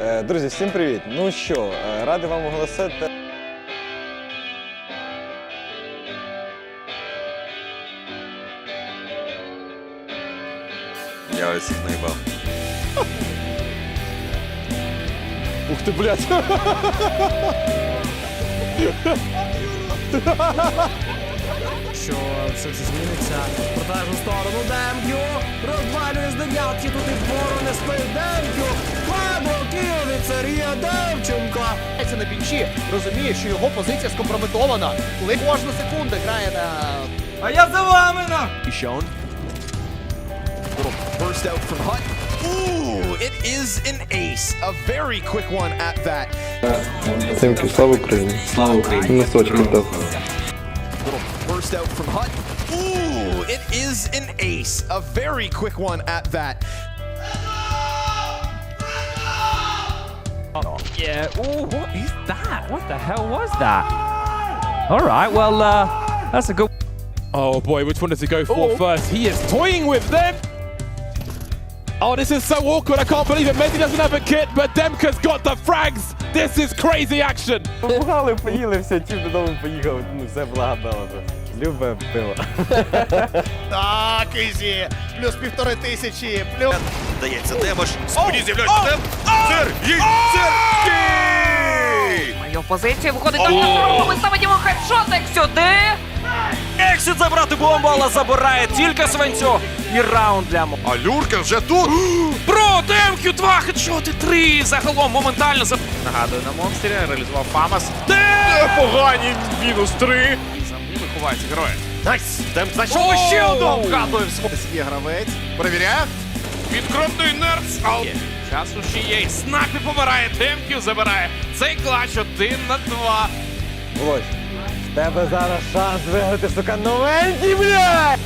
Е, Друзі, всім привіт! Ну що, е, радий вам оголосити. Я ось їх наїбав. Ух ти, блядь! що все це зміниться. Протежну сторону Демкю розвалює з дев'ятки, тут і вгору не спить Демкю. Бінчі, розуміє, що його позиція скомпрометована. Коли кожна секунда грає на А я за вами на! shown. Little burst out from Hunt. Ooh, it is an ace. A very quick one at that. Тимки, слава Україні! Слава Україні! Носочки дав. Little burst out from Hunt. Ooh, it is an ace. A very quick one at that. Yeah. Ooh, what is that? What the hell was that? All right. Well, uh, that's a good. Oh boy, which one does he go for first? He is toying with them. Oh, this is so awkward. I can't believe it. Messi doesn't have a kit, but Demka's got the frags. This is crazy action. Побухали, поїли, все, тіп додому поїхав. Ну, все благодало. Любе пиво. так, ізі, плюс півтори тисячі, плюс. Дається Демош. Спині з'являється Дем. Сергій! Сергій! Його позиція виходить на штурму. Ми ставимо хедшотик сюди. Ексіт забрати бомбу, але забирає тільки свинцю. І раунд для Мо. А Люрка вже тут. Про Демкю 2 хедшоти 3. Загалом моментально за... Нагадую на монстері, реалізував Фамас. Непогані мінус 3. І за ними ховаються герої. Найс! Темп знайшов ще одного вгадує в свого. Є гравець, перевіряє. Відкромний нерц. А Часу ще є. Снайпі помирає, Демкю забирає. Цей клач один на два. Володь, в тебе зараз шанс виграти, сука, новенький, блядь!